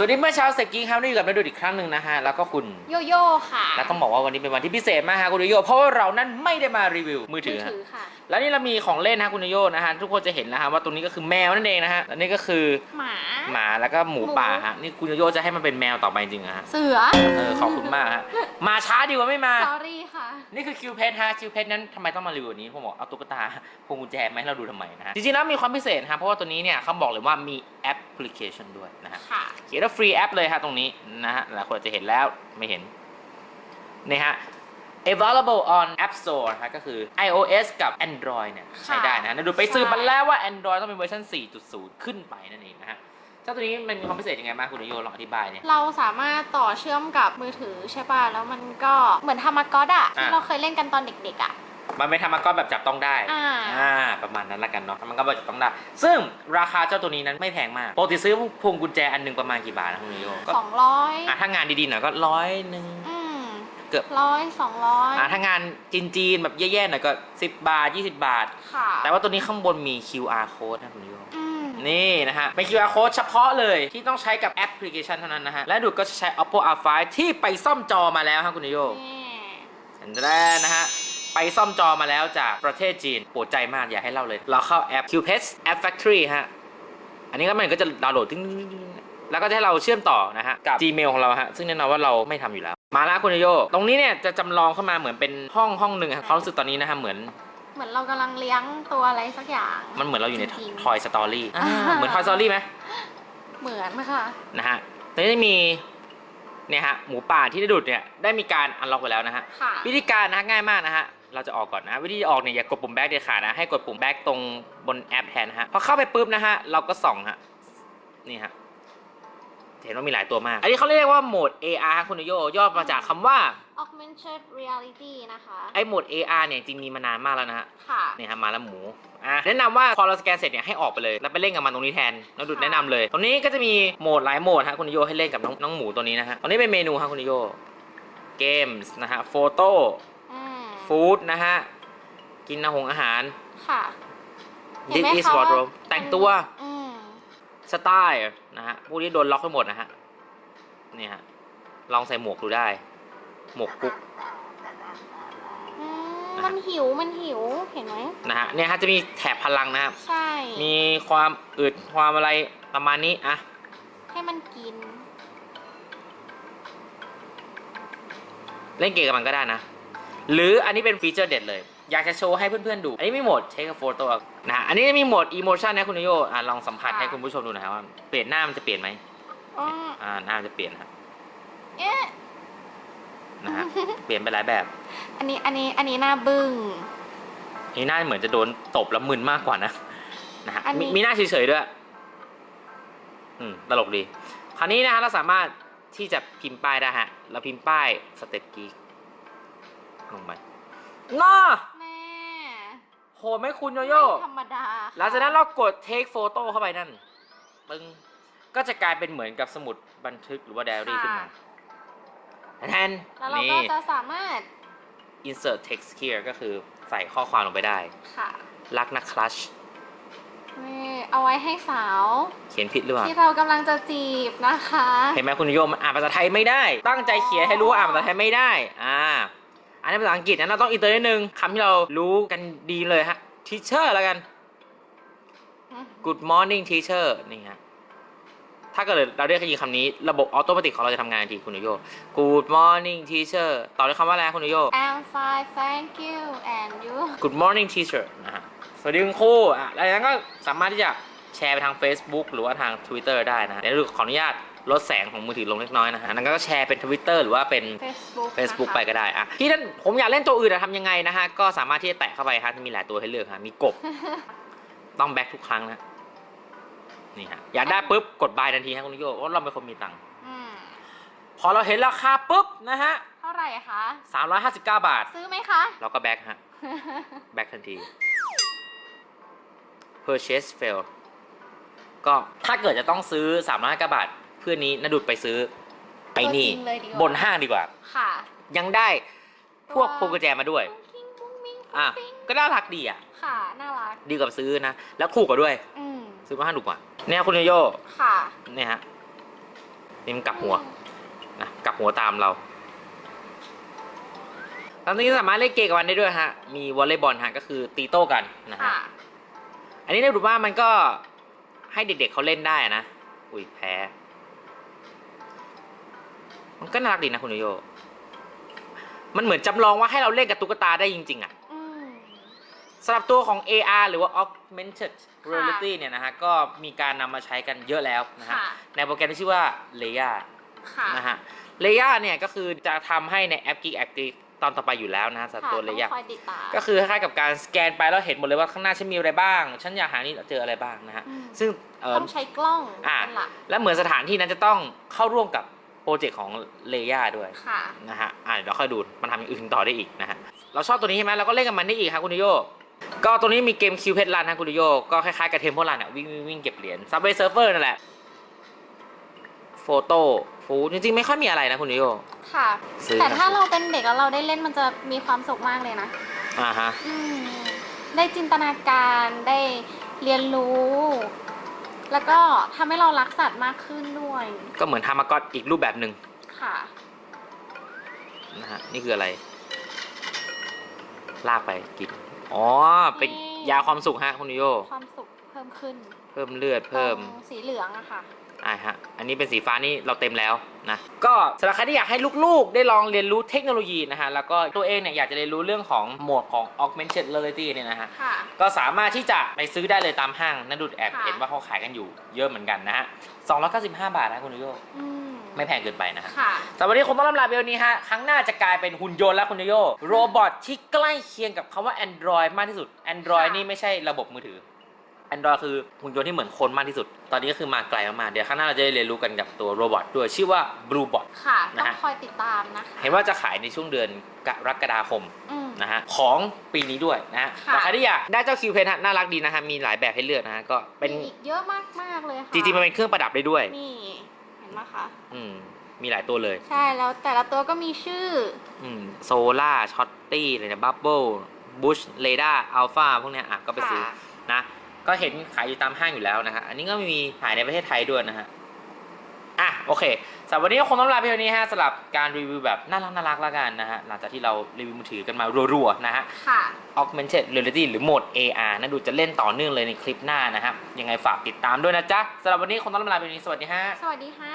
สวัสดีเมื่อเช้าเสกกิ้งครับนี่อยู่กับนดูอีกครั้งหนึ่งนะฮะแล้วก็คุณโยโย่ค่ะและต้องบอกว่าวันนี้เป็นวันที่พิเศษมากฮะคุณโยโยเพราะว่าเรานั้นไม่ได้มารีวิวมือถือมือฮะถือค่ะแล้วนี่เรามีของเล่นนะฮะคุณโยโยนะฮะทุกคนจะเห็นแล้วฮะว่าตรงนี้ก็คือแมวนั่นเองนะฮะและนี่ก็คือหมาหมาแล้วก็หมูหมูป่าฮะนี่คุณโยโยจะให้มันเป็นแมวต่อไปจริงๆเหรอฮะเสือเออขอบคุณมากฮะมาช้าดีกว่าไม่มาสอรี่ค่ะนี่คือคิวเพชรฮะคิวเพชรนั้นทำไมต้องมารีวิวอันนี้ผมบอกเอาตุ๊กตาพวงกุญแจมาให้เราดูทำไมนะฮะจริงๆแล้วมีความพิเศษฮะเพราะว่าตัวนี้เนี่ยเขาบอกเลยว่ามีแอปพลิเคชันด้วยนะฮะค่ะเขียนว่าฟรีแอปเลยฮะตรงนี้นะฮะหลายคนอาจจะเห็นแล้วไม่เห็นนี่ฮะ available on App Store นะฮะก็คือ iOS กับ Android เนี่ยใช้ได้นะนะดูไปสืบมาแล้วว่า Android ต้องเป็นเวอร์ชัน 4.0 ขึ้นไปนั่นเองนะฮะเจ้าตัวนี้มันมีความพิเศษยังไงบ้างคุณนโยลองอธิบายเนี่ย เราสามารถต่อเชื่อมกับมือถือใช่ป่ะ แล้วมันก็เหมือนธรรมากอดอะอ่าที่เราเคยเล่นกันตอนเด็กๆอะ มันไม่ทำมาก็แบบจับต้องได้อ่าประมาณนั้นละกันเนาะมันก็แบบจับต้องได้ ซึ่งราคาเจ้าตัวนี้นั้นไม่แพงมากปกติซื้อพวงกุญแจอันหนึงประมาณกี่บาทนะคุณนโยก็สองร้อยอะถ้างานดีๆหน่อยก็ร้อยหนึ่ง อืมเกือบ ร้อยสองร้อยอะถ้างานจีนๆแบบแย่ๆหน่อยก็10 บาท 20 บาท ค่ะแต่ว่าตัวนี้ข้างบนมี QR code นะคุณโย อืม นี่นะฮะ เป็น QR code เฉพาะเลยที่ต้องใช้กับแอปพลิเคชันเท่านั้นนะฮะ และดูดก็จะใช้ Oppo R5 ที่ไปซ่อมจอมาแล้วครับคุณโยนี่เห็นแรกนะฮะ ไปซ่อมจอมาแล้วจากประเทศจีนปวดใจมากอยากให้เล่าเลย เราเข้าแอป QPES App Factory ฮะ อันนี้ก็มันก็จะดาวน์โหลดตึ้งๆแล้วก็จะให้เราเชื่อมต่อนะฮะกับ Gmail ของเราฮะซึ่งแน่นอนว่าเราไม่ทำอยู่แล้ว มาแล้วคุณโยตรงนี้เนี่ยจะจำลองเข้ามาเหมือนเป็นห้องห้องหนึ่งครับความรู้สึกตอนนี้นะฮะเหมือนเหมือนเรากำลังเลี้ยงตัวอะไรสักอย่าง มันเหมือนเราอยู่ในจริงๆ Toy Story อ่าเหมือน Toy Story ไหมเหมือนค่ะนะฮะตอนนี้จะมีเนี่ยฮะหมูป่าที่ได้ดูดเนี่ยได้มีการอันล็อกไปแล้วนะฮะค่ะวิธีการนะง่ายมากนะฮะ เราจะออกก่อนนะ วิธีออกเนี่ยอย่ากดปุ่มแบ็กเด็ดขาดนะให้กดปุ่มแบ็กตรงบนแอปแทนนะฮะพอเข้าไปปุ๊บนะฮะเราก็ส่องฮะนี่ฮะเห็นว่ามีหลายตัวมาก อันนี้เขาเรียกว่าโหมด AR ฮะคุณโยย่อมาจากคำว่า augmented reality นะคะไอ้โหมด AR เนี่ยจริงมีมานานมากแล้วนะฮะค่ะเนี่ยฮะมาแล้วหมูอะแนะนำว่าพอเราสแกนเสร็จเนี่ยให้ออกไปเลย แล้วไปเล่นกับมันตรงนี้แทนแล้วดูดค่ะแนะนำเลย ตรงนี้ก็จะมีโหมดหลายโหมดฮะคุณนิโยให้เล่นกับน้องน้องหมูตัวนี้นะฮะตรงนี้เป็นเมนูฮะคุณนิโยเกมส์นะฮะโฟโต้อืม ฟู้ดนะฮะ กินอาหงอาหาร ค่ะ เห็ดินสไหมอิสคะวอร์ดโรว่าแต่งตัว อืมสไตล์นะฮะ พวกนี้โดนล็อกไปหมดนะฮะ เนี่ยฮะ ลองใส่หมวกดูได้ หมวกกุ๊ก อืมมันหิวมันหิวเห็นไหมนะฮะ เนี่ยฮะจะมีแถบพลังนะครับ ใช่ มีความอึดความอะไรประมาณนี้อะให้มันกิน เล่นเกมกับมันก็ได้นะ หรืออันนี้เป็นฟีเจอร์เด็ดเลย อยากจะโชว์ให้เพื่อนๆดู อันนี้มีโหมดเช็คโฟโต้นะฮะอันนี้มีโหมดอีโมชันนะคุณโยอะลองสัมผัสค่ะให้คุณผู้ชมดูหนะครับว่าเปลี่ยนหน้ามันจะเปลี่ยนไหมอ๋ออ่าหน้ามันจะเปลี่ยนครับเอ๊ะนะฮะเปลี่ยนไปหลายแบบ อันนี้อันนี้อันนี้หน้าบึ้งอันนี้หน้าเหมือนจะโดนตบแล้วมึนมากกว่านะนะฮะอันนี้ มีมีหน้าเฉยๆด้วย อืมตลกดี คราวนี้นะฮะเราสามารถที่จะพิมพ์ป้ายได้ฮะเราพิมพ์ป้ายสเต็ปกีก ลงไปน่าแม่โหดไหมคุณโยโย่ไม่ธรรมดาค่ะหลังจากนั้นเรากด take photo เข้าไปนั่นปึ้งก็จะกลายเป็นเหมือนกับสมุดบันทึกหรือว่า diary ขึ้นมาแทนแล้วเรานี่ก็จะสามารถ insert text here ก็คือใส่ข้อความลงไปได้ ค่ะ รักนะคลัชนี่เอาไว้ให้สาว เขียนผิดหรือเปล่า ที่เรากำลังจะจีบนะคะ เห็นไหมคุณโยมมันอ่านภาษาไทยไม่ได้ ตั้งใจเขียนให้รู้ว่าอ่านภาษาไทยไม่ได้ อ่าอั นนี้ภาษาอังกฤษนะเราต้องอินเตอร์นิดนึงคำที่เรารู้กันดีเลยฮะ teacher แล้วกัน good morning teacher นี่ฮะถ้าเกิดเราเรียกยิงคำนี้ระบบออโตเมติกของเราจะทำงานทันทีคุณโย good morning teacher ต่อด้วยคำว่าอะไรคุณโย I'm fine thank you and you good morning teacher นะฮะสวัสดีคุณครูอะแล้วนั้นก็สามารถที่จะแชร์ไปทาง Facebook หรือว่าทาง Twitter ได้นะฮะเดี๋ยวขออนุญาต ลดแสงของมือถือลงเล็กน้อยนะฮะนั้นก็แชร์เป็น Twitter หรือว่าเป็น Facebook Facebook นะคะไปก็ได้อะที่ท่านผมอยากเล่นตัวอื่นอะทำยังไงนะฮะ ก็สามารถที่จะแตะเข้าไปฮะมีหลายตัวให้เลือกฮะมีกบ ต้องแบ็คทุกครั้งนะนี่ฮะอยากได้ปุ๊บกดบายทันทีฮะคุณโยเพราะเราเป็นคนมีตังค์อืมพอเราเห็นราคาปุ๊บนะฮะเท่าไหร่คะ 359 บาท ซื้อไหมคะ เราก็แบ็คฮะ แบ็คทันที purchase fail ก็ถ้าเกิดจะต้องซื้อ359บาท เพื่อนนี้นาดุดไปซื้อไอ้นี่ตัวจริงเลยดีกว่า บนห้างดีกว่า ค่ะยังได้พวกพวงกุญแจมาด้วยฟุ้งฟิ้งฟุ้งฟิ้งอะฟุ้งฟิ้งก็น่ารักดีอะ ค่ะ น่ารัก ดีกว่าซื้อนะ แล้วถูกกว่าด้วย อืมซื้อมาห้าถูกกว่าเนี่ยคุณโยโย่ค่ะเนี่ยฮะนี่มันกลับหัวนะกลับหัวตามเราตอนนี้สามารถเล่นเกมกับมันได้ด้วยฮะ มีวอลเลย์บอลฮะก็คือตีโต้กันนะฮะ ค่ะ อันนี้ได้ดูว่ามันก็ให้เด็กๆเขาเล่นได้นะ อุ้ยแพ้ มันก็น่ารักดีนะคุณโย มันเหมือนจำลองว่าให้เราเล่นกับตุ๊กตาได้จริง ๆอะอืม สำหรับตัวของ AR หรือว่า Augmented Reality เนี่ยนะฮะ ก็มีการนำมาใช้กันเยอะแล้วนะฮะ ค่ะ ในโปรแกรมที่ชื่อว่า Leia ค่ะ นะฮะ Leia เนี่ยก็คือจะทำให้ในแอป Geek Active ตอนต่อไปอยู่แล้วนะฮะสำหรับค่ะตัวต้อง Leia คอยติดตาม ก็คือคล้ายๆกับการสแกนไปแล้วเห็นหมดเลยว่าข้างหน้าฉันมีอะไรบ้าง ฉันอยากหานี่เจออะไรบ้างนะฮะ อืม ซึ่งเอ่อ ต้องใช้กล้องอ่าเป็นหลัก และเหมือนสถานที่นั้นจะต้องเข้าร่วมกับโป รเจกต์ของเลย่าด้วยค่ะนะฮะอ่าเดี๋ยวค่อยดูมันทำอย่างอื่นต่อได้อีกนะฮะเราชอบตัวนี้ใช่ไหมเราก็เล่นกับมันได้อีกครับคุณนิโยก็ตัวนี้มีเกมคิวเพชรรันนะคุณนิโยก็คล้ายๆกับเทมเพลรันอะวิ่งวิ่งวิ่งเก็บเหรียญซับเวย์เซิร์ฟเวอร์นั่นแหละโฟโต้ฟูจริงๆไม่ค่อยมีอะไรนะคุณนิโยค่ะซื้อแต่ครับถ้าเราเป็นเด็กแล้วเราได้เล่นมันจะมีความสุขมากเลยนะอ่าฮะอืมได้จินตนาการได้เรียนรู้ แล้วก็ทำให้เรารักสัตว์มากขึ้นด้วยก็เหมือนทามากอตอีกรูปแบบหนึ่งค่ะ นะฮะนี่คืออะไร ลากไปกิน อ๋อ เป็นนี่ยาความสุขฮะคุณนิโย ความสุขเพิ่มขึ้นเพิ่มเลือดเพิ่มตรงสีเหลืองอะค่ะ อ่าฮะ อันนี้เป็นสีฟ้านี่เราเต็มแล้วนะ ก็สำหรับใครที่อยากให้ลูกๆ ได้ลองเรียนรู้เทคโนโลยีนะฮะ แล้วก็ตัวเองเนี่ยอยากจะเรียนรู้เรื่องของโหมดของ augmented reality เนี่ยนะฮะ ค่ะ ก็สามารถที่จะไปซื้อได้เลยตามห้างนั่นดูแอบค่ะ เห็นว่าเขาขายกันอยู่เยอะเหมือนกันนะฮะ295 บาทนะคุณนิโยอืมไม่แพงเกินไปนะฮะ ค่ะ สำหรับวันนี้คงต้องลำลาไปวันนี้ฮะ ครั้งหน้าจะกลายเป็นหุ่นยนต์แล้วคุณนิโยโรบอทที่ใกล้เคียงกับคำว่า Android มากที่สุด Android ค่ะ นี่ไม่ใช่ระบบมือถือ Android คือหุ่นยนต์ที่เหมือนคนมากที่สุด ตอนนี้ก็คือมาไกลมากๆเดี๋ยวข้างหน้าเราจะได้เรียนรู้กันกับตัวโรบอทด้วยชื่อว่า Bluebot ค่ะนะต้อฮะงคอยติดตามนะคะ เห็นว่าจะขายในช่วงเดือนกรกฎาคมอืม นะฮะของปีนี้ด้วยนะฮะค่ะ แต่ใครที่อยากได้เจ้าคิวเพนฮะน่ารักดีนะฮะมีหลายแบบให้เลือกนะฮะก็เป็นมีอีกเยอะมากมากๆเลยค่ะจริงๆมันเป็นเครื่องประดับได้ด้วย นี่เห็นไหมคะ อืมมีหลายตัวเลย ใช่แล้วแต่ละตัวก็มีชื่อ อืมโซล่าช็อตตี้อะไรเนี่ยบับเบิลบุชเรดาร์อัลฟาพวกเนี้ยอะก็ไปซื้อค่ะ นะ ก็เห็นขายอยู่ตามห้างอยู่แล้วนะฮะอันนี้ก็มีขายในประเทศไทยด้วยนะฮะอะโอเคสำหรับวันนี้ก็คงต้องลาไปวันนี้ฮะสำหรับการรีวิวแบบน่ารักน่ารักแล้วกันนะฮะหลังจากที่เรารีวิวมือถือกันมารัวๆนะฮะ ค่ะ Augmented Reality หรือโหมด AR นะดูจะเล่นต่อเนื่องเลยในคลิปหน้านะฮะยังไงฝากติดตามด้วยนะจ๊ะสำหรับวันนี้คงต้องลาไปวันนี้สวัสดีฮะ สวัสดีฮะ